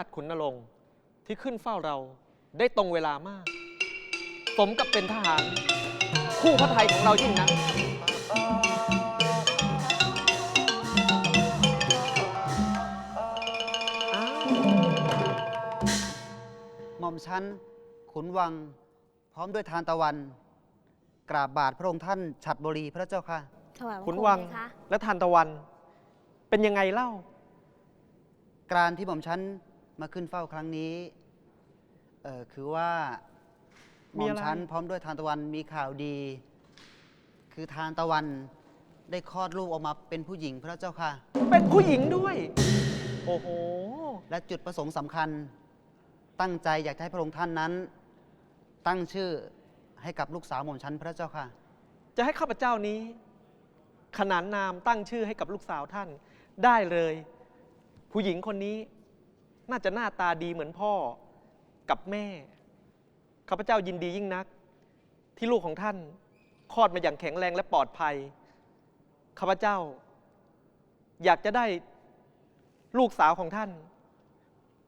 าชขุนนรงค์ที่ขึ้นเฝ้าเราได้ตรงเวลามาก สมกับเป็นทหาร คู่พระไทยของเรายิ่งนักหม่อมชั้น ขุนวัง พร้อมด้วยทานตะวัน กราบบาทพระองค์ท่านฉัดบุรีพระเจ้าค่ะ ถวายบังคมขุนวังไหมคะและทานตะวัน เป็นยังไงเล่า การที่หม่อมชั้น มาขึ้นเฝ้าครั้งนี้เอ่อคือว่าหมีม่ออะมไร ชั้นพร้อมด้วยทานตะวันมีข่าวดี คือทานตะวันได้คลอดลูกออกมาเป็นผู้หญิงพระเจ้าค่ะ เป็นผู้หญิงด้วย โอ้โห และจุดประสงค์สำคัญ ตั้งใจอยากจะให้พระองค์ท่านนั้น ตั้งชื่อให้กับลูกสาวหม่อมชั้นพระเจ้าค่ะ จะให้ข้าพเจ้านี้ ขนานนามตั้งชื่อให้กับลูกสาวท่านได้เลย ผู้หญิงคนนี้ น่าจะหน้าตาดีเหมือนพ่อกับแม่ ข้าพเจ้ายินดียิ่งนัก ที่ลูกของท่านคลอดมาอย่างแข็งแรงและปลอดภัย ข้าพเจ้า อยากจะได้ลูกสาวของท่าน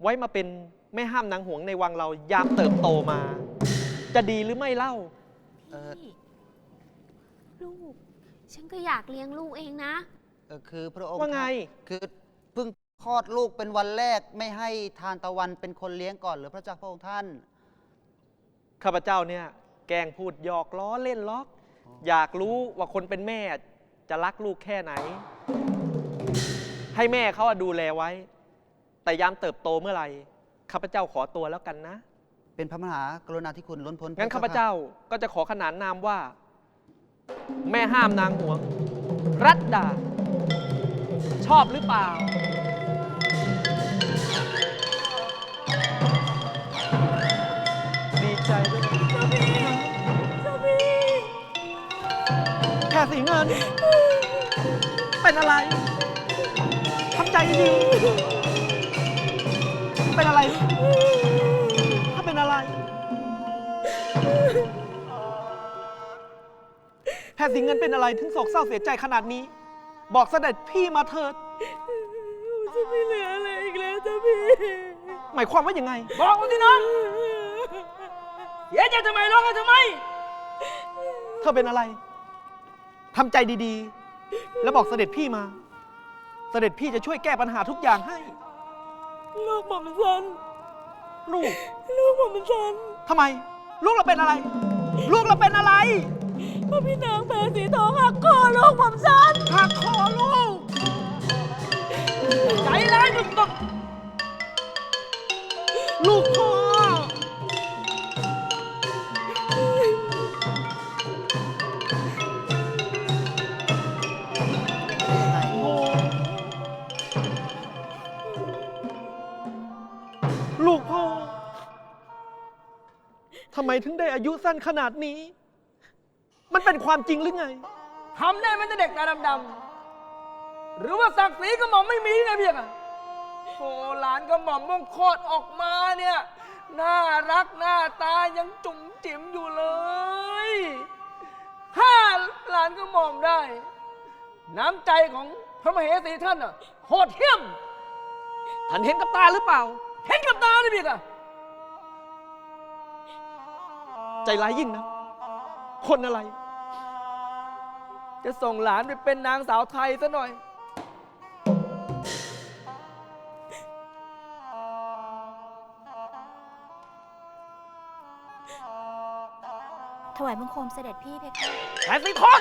ไว้มาเป็นแม่ห้ามนางหวงในวังเรายามเติบโตมา จะดีหรือไม่เล่า เอ่อ พี่ลูก ฉันก็อยากเลี้ยงลูกเองนะ เอ่อคือพระองค์ว่าไงท่านคือเพิ่ง คลอดลูกเป็นวันแรกไม่ให้ทานตะวันเป็นคนเลี้ยงก่อนหรือพระเจ้าพระองค์ท่าน ข้าพเจ้าเนี่ยแกล้งพูดหยอกล้อเล่นล้อก อยากรู้ว่าคนเป็นแม่จะรักลูกแค่ไหน ให้แม่เขาอะดูแลไว้ แต่ยามเติบโตเมื่อไหร่ข้าพเจ้าขอตัวแล้วกันนะ เป็นพระมหากรุณาธิคุณล้นพ้นงั้นพข้าระพเจ้าก็จะขอขนานนามว่า แม่ห้ามนางหวง รัตดาชอบหรือเปล่า ใจด้วยแค่สีเงิน เป็นอะไรทำใจดีๆเป็นอะไร ถ้าเป็นอะไร แพทย์สีเงินเป็นอะไรถึงโศกเศร้าเสียใจขนาดนี้ บอกเสด็จพี่มาเถิด จะไม่เหลืออะไรอีกแล้วจ้ะพี่ หมายความว่ายังไง บอกมาสิน้อง เสียใจทำไมร้องไห้ทำไม เธอเป็นอะไร ทำใจดีๆ แล้วบอกเสด็จพี่มา เสด็จพี่จะช่วยแก้ปัญหาทุกอย่างให้ ลูกหม่อมฉัน ลูกลูกหม่อมฉันทำไม ลูกเราเป็นอะไร ลูกเราเป็นอะไร พระพี่นางแพรสีทองหักคอลูกหม่อมฉัน หักคอลูก ใจร้ายจุดตกลูกพ่อ มถึงได้อายุสั้นขนาดนี้ มันเป็นความจริงหรือไง ทำได้ไหมแต่เด็กตาดำๆ หรือว่าศักดิ์ศรีกระหม่อมไม่มีไงเพียงอะโอ้หลานกระหม่อมมงคลอดออกมาเนี่ย น่ารักหน้าตายังจุ๋มจิ๋มอยู่เลย ถ้าหลานกระหม่อมได้ น้ำใจของพระมเหสีท่านอะโหดเหี้ยม ท่านเห็นกับตาหรือเปล่า เห็นกับตาเลยพี่อะ ใจร้ายยิ่งนะ คนอะไร จะส่งหลานไปเป็นนางสาวไทยซะหน่อย ถวายบังคมเสด็จพี่เพคะ แผนสีทอง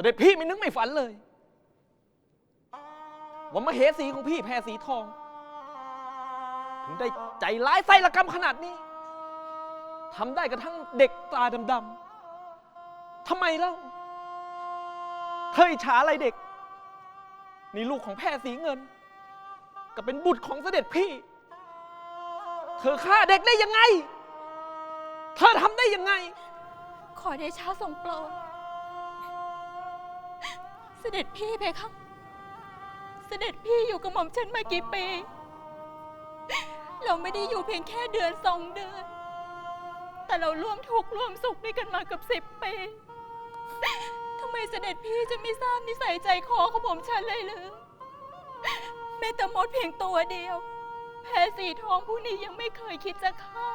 เสด็จพี่ไม่นึกไม่ฝันเลย ว่ามาเหสีของพี่แพรสีทอง ถึงได้ใจร้ายไส้ละกรรมขนาดนี้ทำได้กระทั่งเด็กตาดำๆทำไมเล่าเธออิจฉาอะไรเด็ก นี่ลูกของแพรสีเงิน ก็เป็นบุตรของเสด็จพี่ เธอฆ่าเด็กได้ยังไง เธอทำได้ยังไง ขอเดชะทรงโปรด เสด็จพี่เพคะ เสด็จพี่อยู่กับหม่อมฉันมากี่ปี เราไม่ได้อยู่เพียงแค่เดือนสองเดือน แต่เราร่วมทุกข์ร่วมสุขด้วยกันมาเกับสิบปีทำไมเสด็จพี่จะไม่ทราบนิสัยใจคอของผมฉันเลยหรือแม้แต่มดเพียงตัวเดียว แพรสีทองผู้นี้ยังไม่เคยคิดจะฆ่า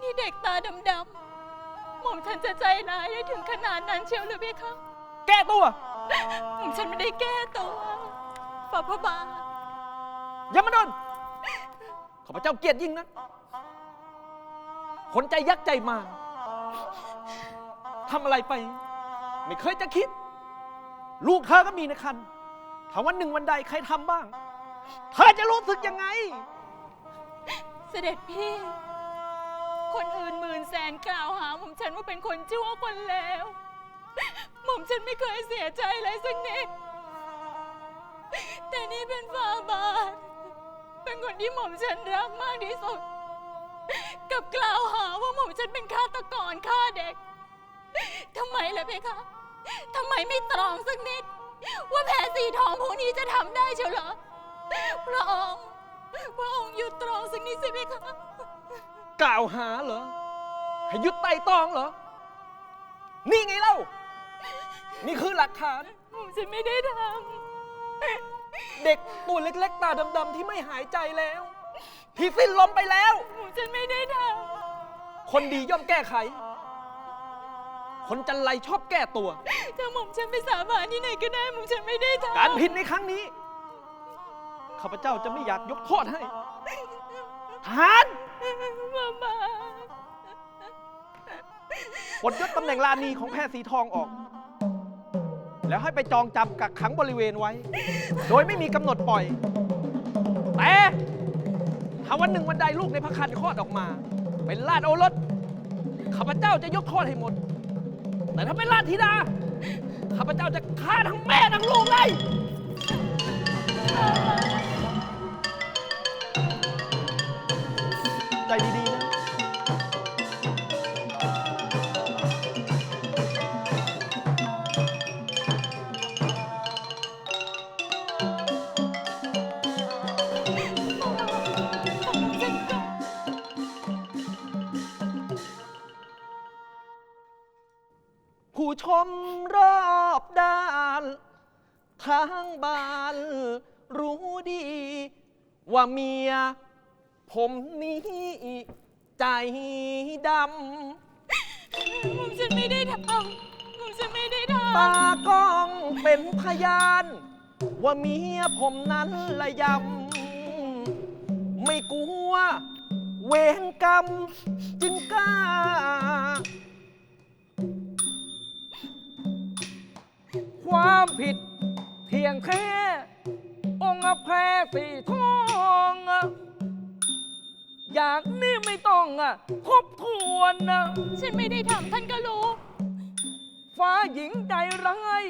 นี่เด็กตาดำๆหม่อมฉันจะใจร้ายได้ถึงขนาดนั้นเชียวหรือไม่คะ แก้ตัวหม่อมฉันไม่ได้แก้ตัวฝ่าพระบาทอย่ามาโดนข้าพเจ้าเกลียดยิ่งนะคนใจยักษ์ใจมารทำอะไรไป ไม่เคยจะคิด ลูกเธอก็มีในคันถ้าวันหนึ่งวันใดใครทำบ้าง เธอจะรู้สึกยังไง เสด็จพี่ คนอื่นหมื่นแสนกล่าวหาหม่อมฉันว่าเป็นคนชั่วคนแล้ว หม่อมฉันไม่เคยเสียใจเลยสักนิด แต่นี่เป็นฟาบาทเป็นคนที่หม่อมฉันรักมากที่สุด กับกล่าวหาว่าหม่อมฉันเป็นฆาตกรฆ่าเด็กทำไมล่ะเพคะทำไมไม่ตรองสักนิด ว่าแผลสีทองพวกนี้จะทำได้เชียวเหรอพระองค์พระองค์หยุดตรองสักนิดสิเพคะกล่าวหาเหรอ ให้หยุดไต่ตองเหรอ นี่ไงเล่า นี่คือหลักฐาน ผมฉันไม่ได้ทเด็กตัวเล็ก ๆ ตาดำ ๆ ที่ไม่หายใจแล้ว ที่สิ้นลมไปแล้วำผมฉันไม่ได้ทคนดีย่อมแก้ไข คนจันไรชอบแก้ตัวำถ้าหม่อมฉันไปสาบานที่ไหนก็ได้หม่อมฉันไม่ได้ทำการผิดในครั้งนี้ ข้าพเจ้าจะไม่อยากยกโทษให้ทหารมามาปลดยศตำแหน่งลานีของแพทย์สีทองออก แล้วให้ไปจองจำกักขังบริเวณไว้ โดยไม่มีกำหนดปล่อย แต่ถ้าวันหนึ่งวันใดลูกในพระคันคลอดออกมา เป็นราชโอรสข้าพเจ้าจะยกโทษให้หมด แต่ถ้าเป็นราชธิดาข้าพเจ้าจะฆ่าทั้งแม่ทั้งลูกเลยใจดี ชมรอบด้านทางบ้านรู้ดี ว่าเมีย ผมนี้ใจดผมฉันไม่ได้ทำผมฉันไม่ได้ำทำตากล้องเป็นพยาน ว่าเมียผมนั้นละยำ ไม่กลัว เวรกรรม จึงกล้า ความผิดเพียงแค่ องค์แพรสีทองอย่างนี้ไม่ต้องอะทบทวนนะฉันไม่ได้ทำท่านก็รู้ ฟ้าหญิงใจร้าย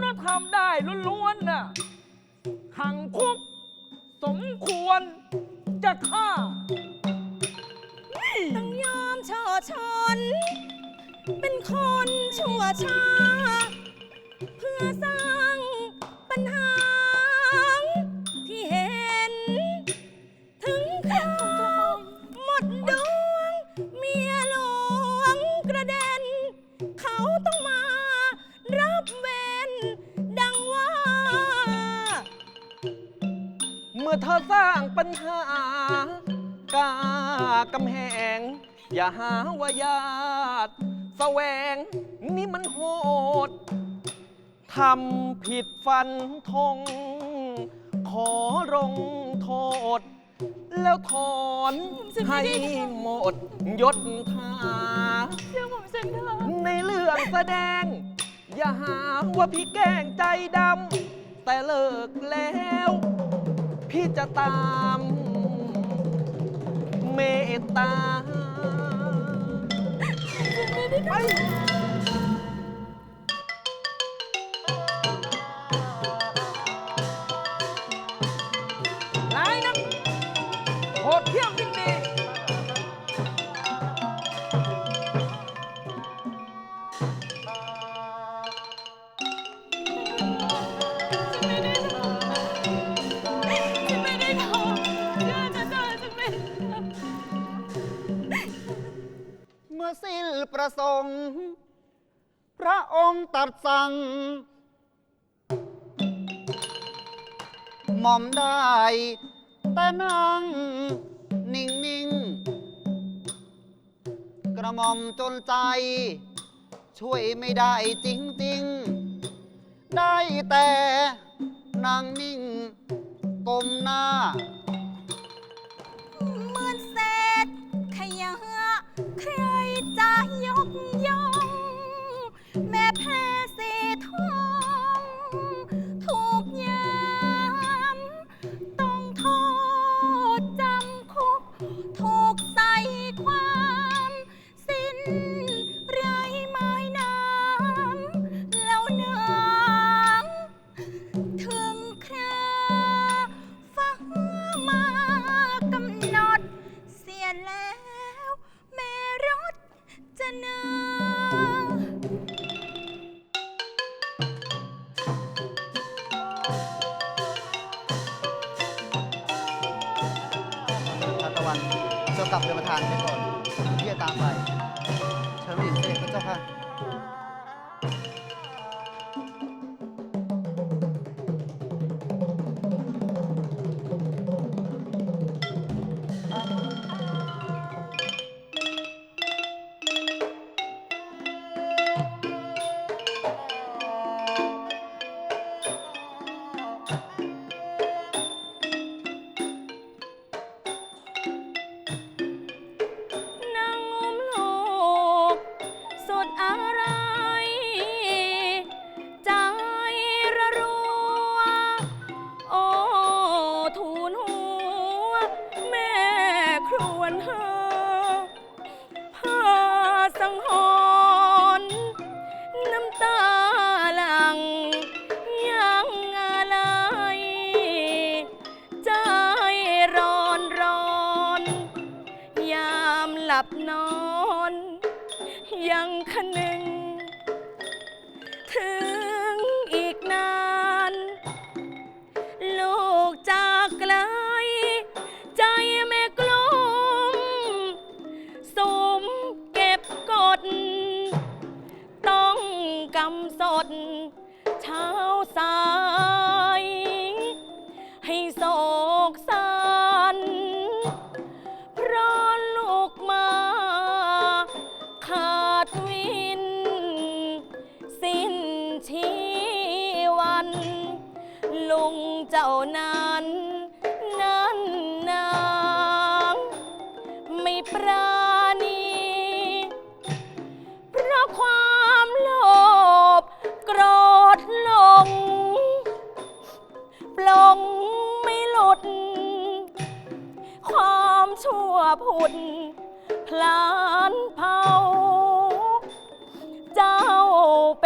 น่าทำได้ล้วนๆน่ะขังคุก สมควรจะฆ่า ต้องยอมช่อชน เป็นคนชั่วช้าเพื่อ สร้างปัญหาที่เห็น ถึงคราหมดดวง เมียหลวงกระเด็น เขาต้องมารับเวรดังว่า เมื่อเธอสร้างปัญหากากำแหง อย่าหาว่าญาติแสวงนี่มันโหด ทำผิดฟันธงขอรงโทษ แล้วถอนให้หมดยศทาเชื่อผมฉันเถอะในเรื่องแสดง อย่าหาว่าพี่แกล้งใจดำแต่เลิกแล้ว พี่จะตามเมตตาไปร้ สิลประสงค์ พระองค์ตัดสั่ง หม่อมได้ แต่นั่ง นิ่งนิ่งๆกระหม่อมจนใจ ช่วยไม่ได้จริงจริงๆได้แต่นั่งนิ่งก้มหน้า আপনি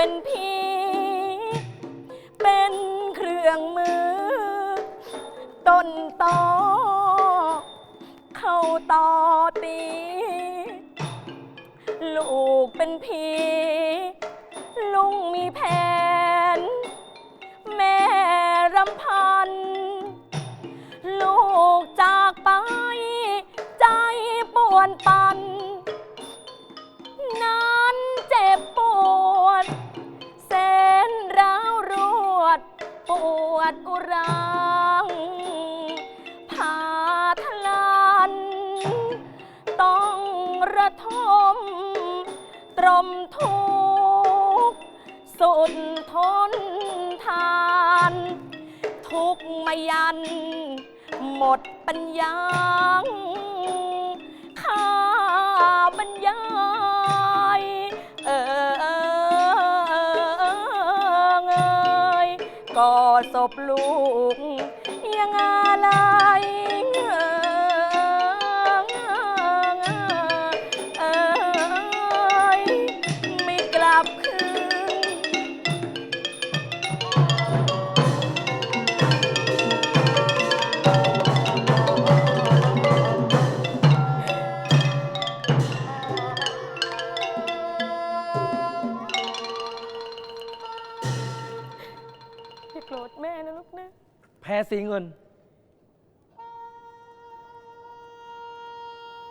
เป็นพี่ กไม่ยัน หมดปัญญาข้าบรรยายเออเออเงยก็ศพลูก พ้สีเงิน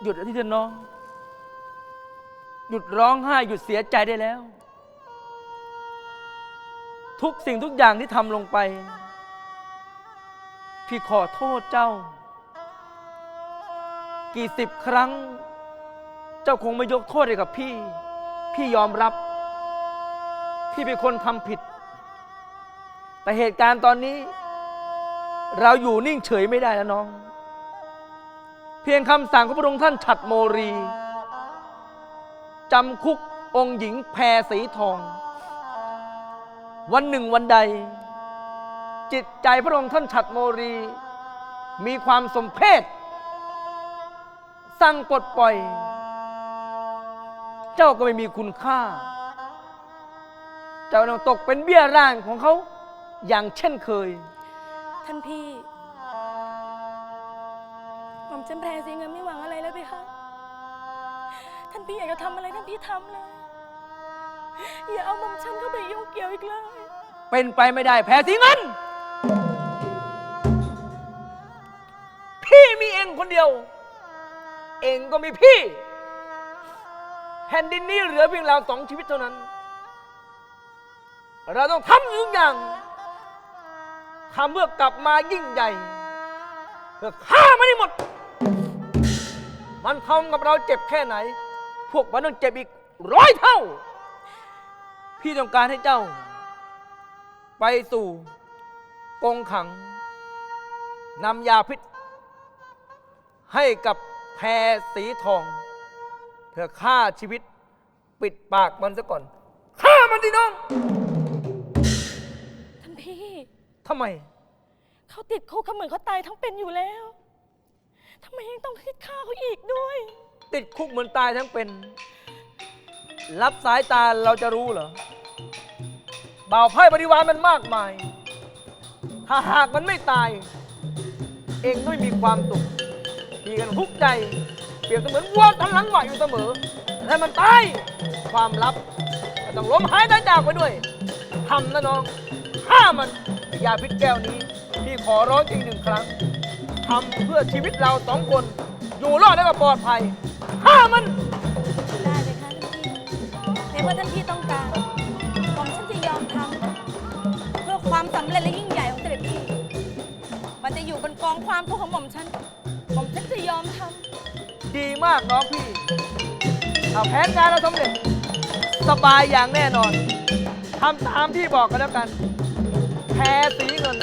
หยุดแล้วที่เธอน้อง หยุดร้องไห้ หยุดเสียใจได้แล้ว ทุกสิ่งทุกอย่างที่ทำลงไป พี่ขอโทษเจ้า กี่สิบครั้ง เจ้าคงไม่ยกโทษให้กับพี่ พี่ยอมรับ พี่เป็นคนทำผิด แต่เหตุการณ์ตอนนี้ เราอยู่นิ่งเฉยไม่ได้แล้วน้อง เพียงคำสั่งของพระองค์ท่านฉัดโมรีจำคุกองค์หญิงแพรสีทอง วันหนึ่งวันใด จิตใจพระองค์ท่านฉัดโมรี มีความสมเพศสั่งปลดปล่อย เจ้าก็ไม่มีคุณค่า เจ้าต้องตกเป็นเบี้ยร่างของเขาอย่างเช่นเคย ท่านพี่หม่อมฉันแพรสีเงินไม่หวังอะไรแล้วไปคะท่านพี่อยากจะทำอะไรท่านพี่ทำเลย อย่าเอาหม่อมฉันเข้าไปยุ่งเกี่ยวอีกเลย เป็นไปไม่ได้แพ้สีเงิน พี่มีเองคนเดียว เองก็มีพี่ แผ่นดินนี้เหลือเพียงเราสองชีวิตเท่านั้น เราต้องทำทุกอย่าง ทำเพื่อกลับมายิ่งใหญ่เพื่อฆ่ามันให้หมด มันทำกับเราเจ็บแค่ไหน พวกมันต้องเจ็บอีกร้อยเท่า พี่ต้องการให้เจ้า ไปสู่กรงขังนำยาพิษ ให้กับแพรสีทอง เพื่อฆ่าชีวิตปิดปากมันซะก่อนฆ่ามันดิน้อง ท่านพี่ ทำไม เขาติดคุกเขาเหมือนเขาตายทั้งเป็นอยู่แล้วทำไมยังต้องคิดฆ่าเขาอีกด้วย ติดคุกเหมือนตายทั้งเป็น รับสายตาเราจะรู้เหรอบ่าวไพ่บริวารมันมากมาย ถ้าหากมันไม่ตาย เองก็ไม่มีความสุขมีกันทุกข์ใจ เปรียบเสมือนวัวทันหลังหวะอยู่เสมอแต่มันตาย ความลับก็ต้องล้มหายตายจากไปด้วยทำนะน้องฆ่ามัน ยาพิษแก้วนี้ พี่ขอร้องจริงหนึ่งครั้งทำเพื่อชีวิตเราสองคน อยู่รอดและก็ปลอดภัยฆ่ามัน ได้เลยค่ะท่านพี่ในเมื่อท่านพี่ต้องการหม่อมฉันจะยอมทำเพื่อความสำเร็จและยิ่งใหญ่ของเสด็จพี่ มันจะอยู่บนกองความทุกข์ของหม่อมฉันหม่อมฉันจะยอมทำดีมากน้องพี่ถ้าแผนการเราสำเร็จ สบายอย่างแน่นอนทำตามที่บอกกันแล้วกัน แพ้สีเงิน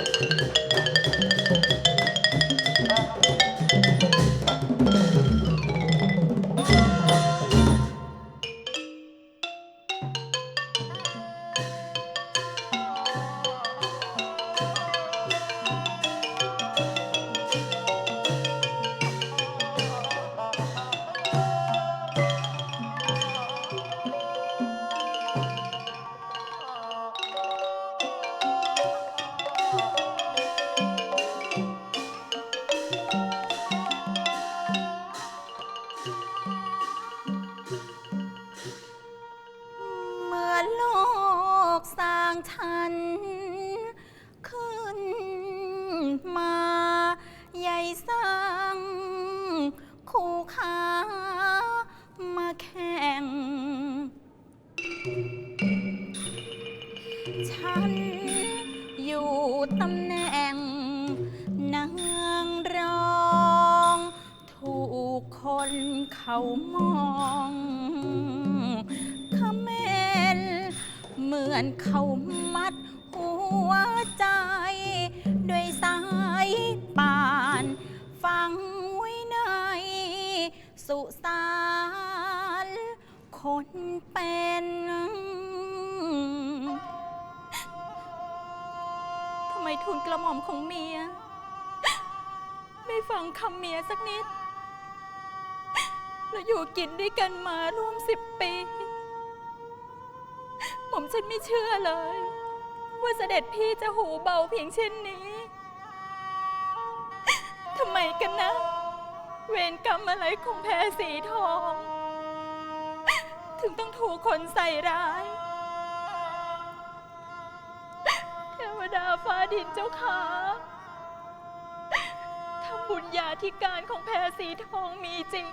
คนเป็น ทำไมทูลกระหม่อมของเมีย ไม่ฟังคำเมียสักนิด เราอยู่กินด้วยกันมาร่วมสิบปีหม่อมฉันไม่เชื่อเลย ว่าเสด็จพี่จะหูเบาเพียงเช่นนี้ ทำไมกันนะ เวรกรรมอะไรของแพรสีทอง ถึงต้องถูกคนใส่ร้ายเทวดาฟ้าดินเจ้าขาถ้าบุญญาธิการของแพรสีทองมีจริง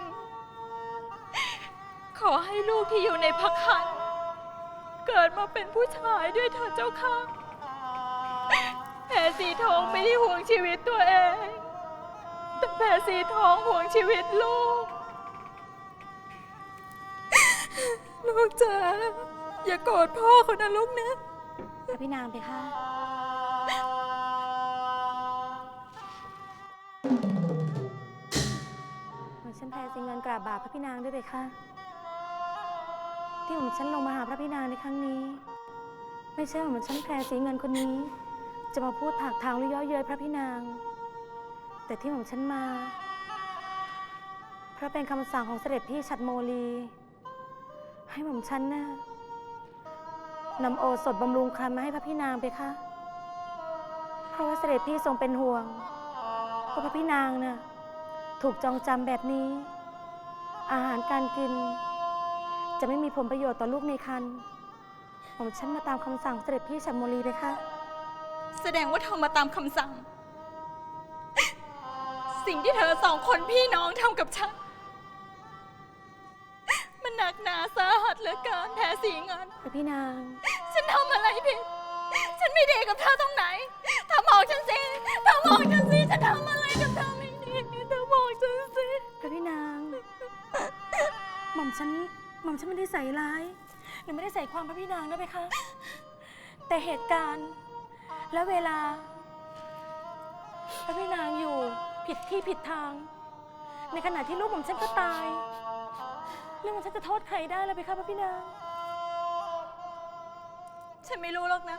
ขอให้ลูกที่อยู่ในพักคันเกิดมาเป็นผู้ชายด้วยเถิดเจ้าค่ะแผ่สีทองไม่ได้ห่วงชีวิตตัวเอง แต่แผ่สีทองห่วงชีวิตลูก ลูกจ๋าอย่าโกรธพ่อคนนะลูกนะ พระพี่นางไปค่ะ หม่อมฉันแพ้สิเงินกราบบาปพระพี่นางด้วยไปค่ะ ที่หม่อมฉันลงมาหาพระพี่นางในครั้งนี้ ไม่ใช่หม่อมฉันแพ้สีเงินคนนี้ จะมาพูดถากทางหรือเย่อเย้ยพระพี่นาง แต่ที่หม่อมฉันมา เพราะเป็นคำสั่งของเสด็จพี่ฉัดโมลี ให้หม่อมฉันน่ะนำโอสถบำรุงครรภ์มาให้พระพี่นางไปคะเพราะว่าเสด็จพี่ทรงเป็นห่วงว่าพระพี่นางน่ะถูกจองจำแบบนี้ อาหารการกิน จะไม่มีผลประโยชน์ต่อลูกในครรภ์ผมฉันมาตามคำสั่งเสด็จพี่ชัมโมลีไปคะแสดงว่าเธอมาตามคำสั่ง สิ่งที่เธอสองคนพี่น้องทำกับฉัน นหนักหนาสาหัสเหลือเกินแพ้สีเงินพระพี่นาง ฉันทำอะไรผิด ฉันไม่ดีกับเธอตรงไหนเธอบอกฉันสิเธอบอกฉันสิฉันทำอะไรกับเธอไม่ดีเธอบอกฉันสิพระพี่นาง หม่อมฉัน หม่อมฉันไม่ได้ใส่ร้าย หรือไม่ได้ใส่ความพระพี่นางนะไปคะ แต่เหตุการณ์และเวลา พระพี่นางอยู่ผิดที่ผิดทาง ในขณะที่ลูกหม่อมฉันก็ตายเรื่องม่อมฉันจะโทษใครได้ล่ะไปคะพระพี่นาง ฉันไม่รู้หรอกนะ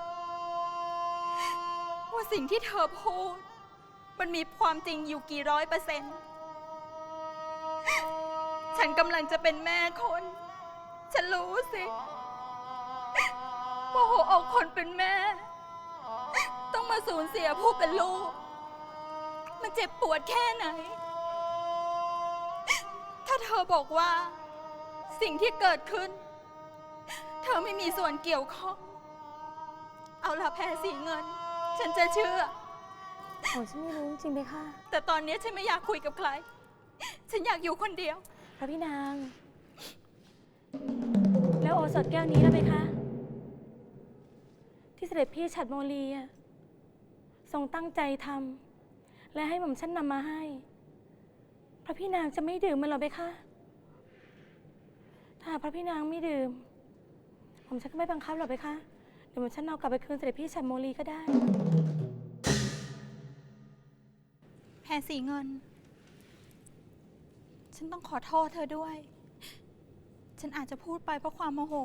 ว่าสิ่งที่เธอพูด มันมีความจริงอยู่กี่ร้อยเปอร์เซ็นต์ฉันกำลังจะเป็นแม่คน ฉันรู้สิว่าหัวอกคนเป็นแม่ ต้องมาสูญเสียผู้เป็นลูก มันเจ็บปวดแค่ไหน ถ้าเธอบอกว่า สิ่งที่เกิดขึ้น เธอไม่มีส่วนเกี่ยวข้อง เอาละแพ้สีเงิน ฉันจะเชื่อหม่อมฉันไม่รู้จริงๆไปค่ะแต่ตอนนี้ฉันไม่อยากคุยกับใคร ฉันอยากอยู่คนเดียว พระพี่นาง แล้วโอสถแก้วนี้ล่ะไปคะ ที่เสด็จพี่ฉัดโมลีอะทรงตั้งใจทำและให้หม่อมฉันนำมาให้ พระพี่นางจะไม่ดื่มมันหรอไปคะถ้า หากพระพี่นางไม่ดื่ม ผมฉันก็ไม่บังคับหรอกไปคะเดี๋ยวหม่อมฉันเอากลับไปคืนเสด็จพี่ฉัดโมลีก็ได้ แพ้สีเงิน ฉันต้องขอโทษเธอด้วย ฉันอาจจะพูดไปเพราะความโมโห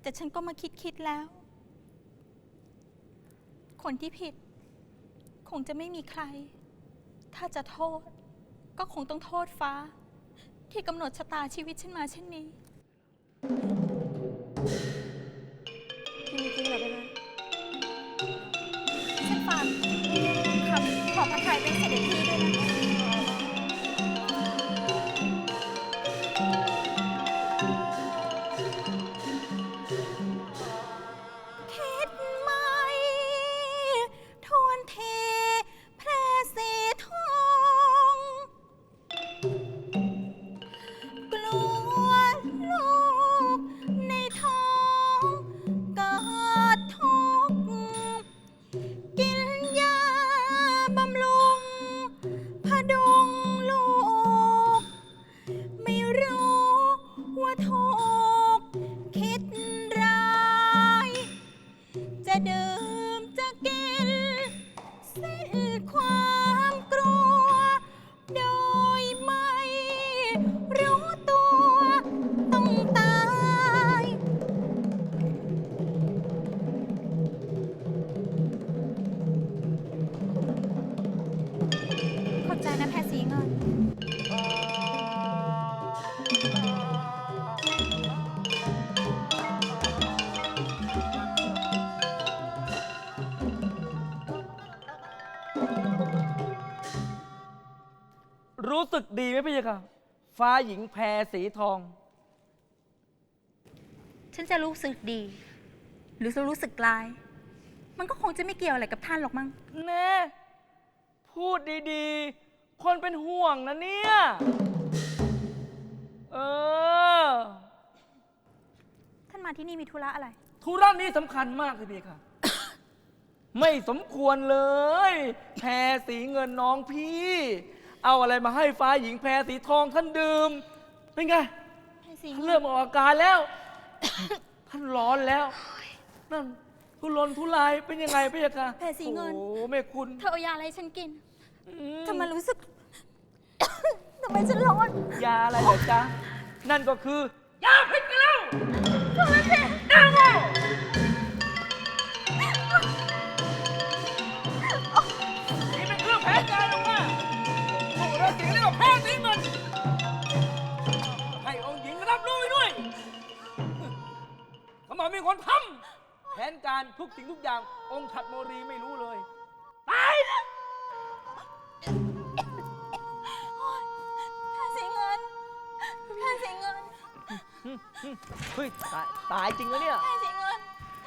แต่ฉันก็มาคิดคิดๆแล้ว คนที่ผิด คงจะไม่มีใคร ถ้าจะโทษ ก็คงต้องโทษฟ้า ที่กำหนดชะตาชีวิตฉันมาเช่นนี้ จริงๆเหรอไปคะฉันฝากคำขอพระทัยเป็นเสด็จพี่ด้วยนะคะ นะแพรสีเงิน รู้สึกดีไหมพี่คะฟ้าหญิงแพรสีทอง ฉันจะรู้สึกดี หรือจะรู้สึกร้าย มันก็คงจะไม่เกี่ยวอะไรกับท่านหรอกมั้ง แน่ พูดดี ๆ คนเป็นห่วงนะเนี่ยเเออ ท่านมาที่นี่มีธุระอะไร ธุระนี้สำคัญมากเลยพี่ค่ะ ไม่สมควรเลยแพรสีเงินน้องพี่ เอาอะไรมาให้ฟ้าหญิงแพรสีทองท่านดื่ม เป็นไงแพรสีท่านเงิเริ่นมออกอาการแล้ว ท่านร้อนแล้ว นั่นทุรนทุรายเป็นยังไงพี่ค่ะแพรสีเงิน โอ้แม่คุณ เธอเอายาอะไรให้ฉันกินอื ทำไมรู้สึก ทำไมฉันร้อนยาอะไรเหรอจ๊ะ นั่นก็คือยาพิษกันแล้วโทษทีน้าโง่นี่เป็นเครื่องแพ้ใจลงมาโอ้โหเราเสียงเรียกว่าแพ้สีเงินให้องค์หญิงรับรู้ไว้ด้วยเขาบอกมีคนทำแผนการทุกสิ่งทุกอย่าง องค์ถัดโมรีไม่รู้เลย ตายนะแพร แพรสีเงินเฮ้ยตายตายจริงแล้วเนี่ยแพรสีเงิน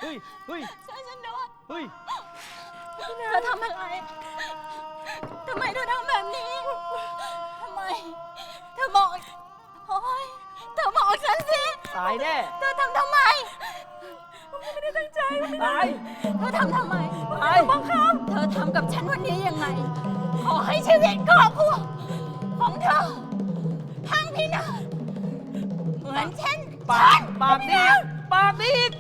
เฮ้ยเฮ้ยช่วยฉันด้วยเฮ้ยเธอทำอะไร ทำไมเธอทำแบบนี้ ทำไม เธอบอกโอ้ยเธอบอกฉันสิ ตายแน่ เธอทำทำไมไม่ได้ตั้งใจ ตาย เธอทำทำไมตาย บังคับ เธอทำกับฉันวันนี้ยังไง ขอให้ชีวิตครอบครัวของเธอพังพินาศเห มือนเช่นปากปากดีอีกปากดีอีก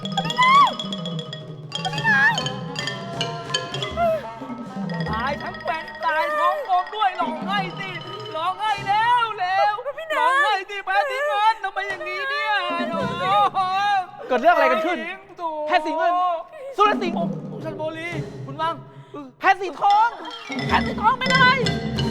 ตายทั้งเป็นตายท้องกลมด้วยร้องไห้สิร้องไห้แล้วแล้วร้องไห้สิแพ้สีเงินทำไมอย่างนี้เนี่ยโอ้โหเกิดเรื่องอะไรกันขึ้นหญิงโถแพทย์สีเงินสุรสิงห์ผมชันโบลีคุณวังแพทย์สีทองแพทย์สีทองไม่ได้เ